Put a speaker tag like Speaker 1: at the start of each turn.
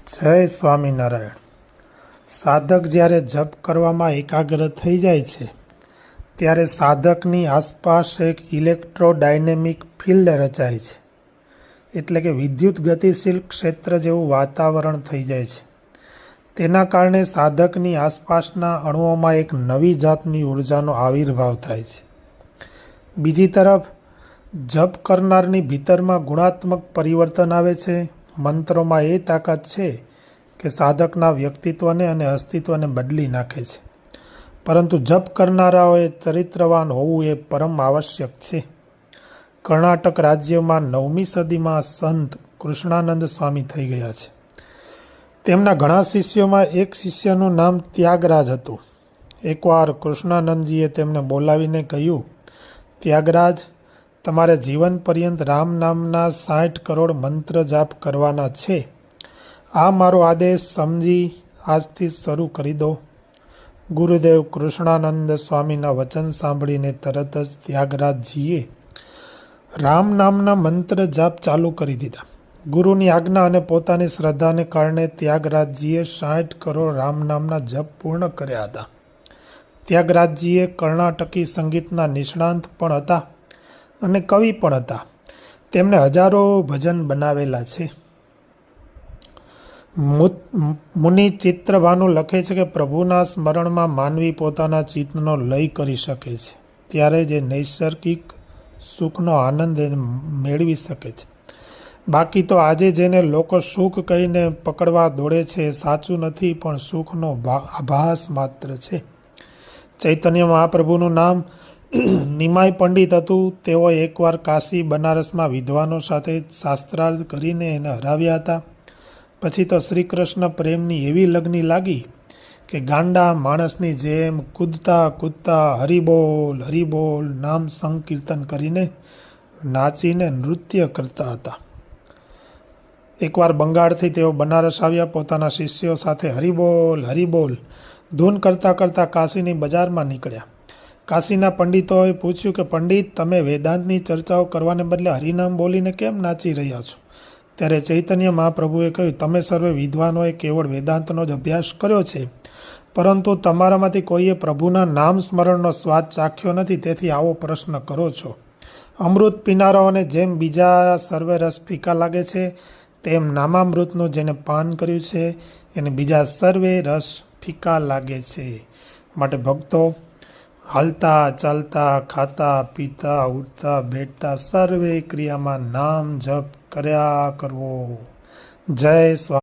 Speaker 1: જય સ્વામિનારાયણ. સાધક જ્યારે જપ કરવામાં એકાગ્ર થઈ જાય છે, ત્યારે સાધકની આસપાસ એક ઇલેક્ટ્રોડાયનેમિક ફિલ્ડ રચાય છે, એટલે કે વિદ્યુત ગતિશીલ ક્ષેત્ર જેવું વાતાવરણ થઈ જાય છે. તેના કારણે સાધકની આસપાસના અણુઓમાં એક નવી જાતની ઉર્જાનો આવિર્ભાવ થાય છે. બીજી તરફ, જપ કરનારની ભીતરમાં ગુણાત્મક પરિવર્તન આવે છે મંત્રોમાં એ તાકાત છે કે સાધકના વ્યક્તિત્વને અને અસ્તિત્વને બદલી નાખે છે. પરંતુ જપ કરનારાઓએ ચરિત્રવાન હોવું એ પરમ આવશ્યક છે. કર્ણાટક રાજ્યમાં નવમી સદીમાં સંત કૃષ્ણાનંદ સ્વામી થઈ ગયા છે. તેમના ઘણા શિષ્યોમાં એક શિષ્યનું નામ ત્યાગરાજ હતું. એકવાર કૃષ્ણાનંદજીએ તેમને બોલાવીને કહ્યું, ત્યાગરાજ તમારે જીવન પર્યંત રામ નામના સાઠ કરોડ મંત્ર જાપ કરવાના છે. આ મારો આદેશ સમજી આજથી શરૂ કરી દો. ગુરુદેવ કૃષ્ણાનંદ સ્વામીના વચન સાંભળીને તરત જ ત્યાગરાજજીએ રામ નામના મંત્ર જાપ ચાલુ કરી દીધા. ગુરુની આજ્ઞા અને પોતાની શ્રદ્ધાને કારણે ત્યાગરાજજીએ સાઠ કરોડ રામ નામના જપ પૂર્ણ કર્યા હતા. ત્યાગરાજજીએ કર્ણાટકી સંગીતના નિષ્ણાંત પણ હતા. અને કવિ પણ હતા. તેમણે હજારો ભજન બનાવેલા છે. મુનિ ચિત્રભાનુ લખે છે કે પ્રભુના સ્મરણમાં માનવી પોતાના ચિત્તનો લય કરી શકે છે, ત્યારે જે નૈસર્ગિક સુખનો આનંદ મેળવી શકે છે. બાકી તો આજે જેને લોકો સુખ કહીને પકડવા દોડે છે સાચું નથી, પણ સુખનો આભાસ માત્ર છે. ચૈતન્ય મહાપ્રભુનું નામ નિમાય પંડિત હતું. તેઓ એકવાર કાશી બનારસમાં વિદ્વાનો સાથે શાસ્ત્રાર્થ કરીને એને હરાવ્યા હતા. પછી તો શ્રી કૃષ્ણ પ્રેમની એવી લગ્ની લાગી કે ગાંડા માણસની જેમ કૂદતા કૂદતા હરિબોલ હરિબોલ નામ સંકીર્તન કરીને નાચીને નૃત્ય કરતા હતા. એકવાર બંગાળથી તેઓ બનારસ આવ્યા. પોતાના શિષ્યો સાથે હરિબોલ હરિબોલ ધૂન કરતાં કરતાં કાશીની બજારમાં નીકળ્યા. કાશીના પંડિતોએ પૂછ્યું કે, પંડિત, તમે વેદાંતની ચર્ચાઓ કરવાને બદલે હરિનામ બોલીને કેમ નાચી રહ્યા છો? ત્યારે ચૈતન્ય મહાપ્રભુએ કહ્યું, તમે સર્વે વિદ્વાનોએ કેવળ વેદાંતનો જ અભ્યાસ કર્યો છે, પરંતુ તમારામાંથી કોઈએ પ્રભુના નામ સ્મરણનો સ્વાદ ચાખ્યો નથી, તેથી આવો પ્રશ્ન કરો છો. અમૃત પીનારાઓને જેમ બીજા સર્વે રસ ફીકા લાગે છે, તેમ નામામૃતનું જેને પાન કર્યું છે, એને બીજા સર્વે રસ ફીકા લાગે છે. માટે ભક્તો હાલતા ચાલતા ખાતા પીતા ઉઠતા બેઠતા સર્વે ક્રિયામાં નામ જપ કર્યા કરવો. જય સ્વા